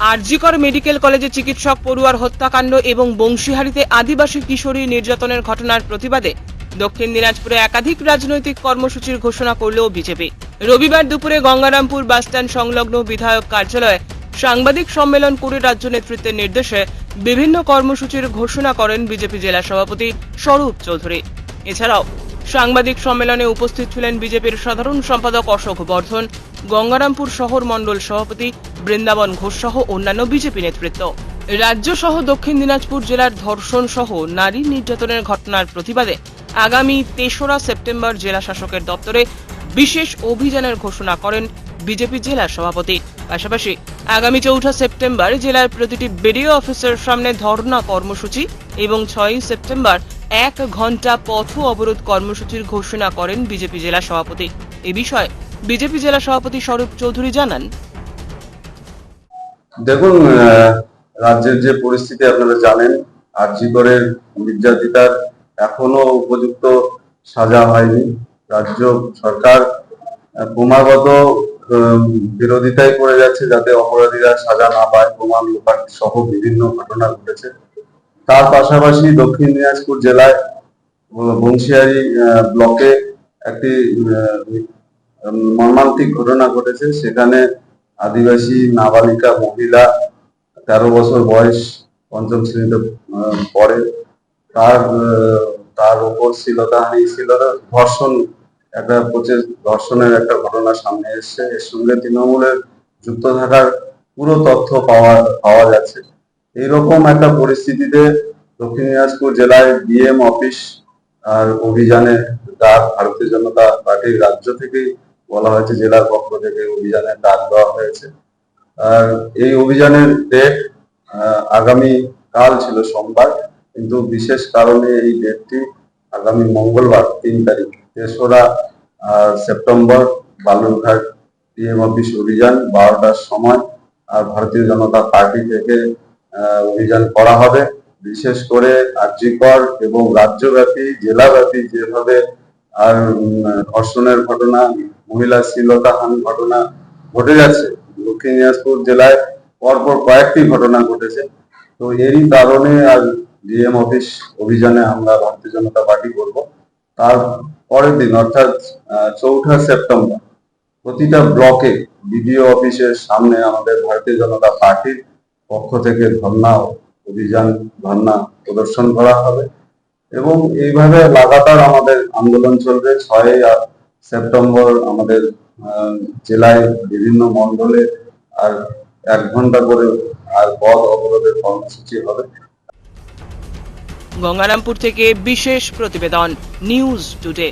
RG Kar medical কলেজে চিকিৎসক পড়ুয়ার হত্যাকাণ্ড এবং বংশীহারিতে আদিবাসী কিশোরী নির্যাতনের ঘটনার প্রতিবাদে দক্ষিণ দিনাজপুরে একাধিক রাজনৈতিক কর্মসূচির ঘোষণা করলেও বিজেপি। রবিবার দুপুরে গঙ্গারামপুর বাসস্ট্যান্ড সংলগ্ন বিধায়ক কার্যালয়ে সাংবাদিক সম্মেলন করে রাজ্য নেতৃত্বের নির্দেশে বিভিন্ন কর্মসূচির ঘোষণা করেন বিজেপি জেলা সভাপতি স্বরূপ চৌধুরী। এছাড়াও সাংবাদিক সম্মেলনে উপস্থিত ছিলেন বিজেপির সাধারণ সম্পাদক অশোক বর্ধন গঙ্গারামপুর শহর মণ্ডল সভাপতি বৃন্দাবন ঘোষ সহ অন্যান্য বিজেপি নেতৃত্ব। রাজ্য সহ দক্ষিণ দিনাজপুর জেলার ধর্ষণ সহ নারী নির্যাতনের ঘটনার প্রতিবাদে আগামী তেসরা সেপ্টেম্বর জেলা শাসকের দপ্তরে বিশেষ অভিযানের ঘোষণা করেন বিজেপি জেলা সভাপতি। পাশাপাশি আগামী চৌঠা সেপ্টেম্বর জেলার প্রতিটি বিডিও অফিসের সামনে ধর্ণা কর্মসূচি এবং ছয়ই সেপ্টেম্বর এক ঘণ্টা পথ অবরোধ কর্মসূচির ঘোষণা করেন বিজেপি জেলা সভাপতি। এ বিষয়ে বিজেপি জেলা সভাপতি স্বরূপ চৌধুরী জানান। দেখুন রাজ্যের যে পরিস্থিতি আপনারা জানেন আরজিকরের নির্যাতিতার এখনও উপযুক্ত সাজা হয়নি। রাজ্য সরকার ক্রমাগত আহ, বিরোধিতায় করে যাচ্ছে যাতে অপরাধীরা সাজা না পায় প্রমাণ লোপাট সহ বিভিন্ন ঘটনা ঘটেছে। তার পাশাপাশি দক্ষিণ দিনাজপুর জেলায় বংশিয়ারি ব্লকে একটি মর্মান্তিক ঘটনা ঘটেছে। সেখানে আদিবাসী নাবালিকা মহিলা তেরো বছর বয়স পঞ্চম শ্রেণীতে পড়ে। তার তার উপর শ্লীলতাহানি ছিল। ধর্ষণ, একটা প্রচের ধর্ষণের একটা ঘটনা সামনে এসেছে। এর সঙ্গে তৃণমূলের যুক্ত থাকার পুরো তথ্য পাওয়া পাওয়া যাচ্ছে। এইরকম একটা পরিস্থিতিতে দক্ষিণ দিনাজপুর জেলায় ডিএম অফিস আর অভিযানে ডাক ভারতীয় জনতা পার্টির রাজ্য থেকেই বলা হয়েছে জেলার পক্ষ থেকে অভিযানের ডাক দেওয়া হয়েছে। আর এই অভিযানের ডেট আগামী কাল ছিল সোমবার, কিন্তু বিশেষ কারণে এই ডেটটি আগামী মঙ্গলবার, তিন তারিখ, তেসরা সেপ্টেম্বর, বালুরঘাট ডিএম অফিস অভিযান বারোটার সময়, আর ভারতীয় জনতা পার্টি থেকে অভিযান করা হবে। বিশেষ করে আর্যিকর এবং রাজ্যব্যাপী, জেলাব্যাপী যেভাবে, আর ধর্ষণের ঘটনা মহিলা শ্লীলতাহানি ঘটনা ঘটে যাচ্ছে। দক্ষিণ দিনাজপুর জেলায় পরপর কয়েকটি ঘটনা ঘটেছে। তো এরই কারণে আর ডিএম অফিস অভিযানে আমরা ভারতীয় জনতা পার্টি করব। তার পরের দিন, অর্থাৎ চৌঠা সেপ্টেম্বর, প্রতিটা ব্লকে বিডিও অফিসের সামনে আমাদের ভারতীয় জনতা পার্টির পক্ষ থেকে ধর্ণা অভিযান, ধর্ণা প্রদর্শন করা হবে। এবং এইভাবে লাগাতার আমাদের আন্দোলন চলবে। ছয় সেপ্টেম্বর আমাদের জেলায় বিভিন্ন মন্ডলে আর এক ঘণ্টা করে আর পথ অবরোধের কর্মসূচি হবে। গঙ্গারামপুর থেকে বিশেষ প্রতিবেদন, নিউজ টুডে।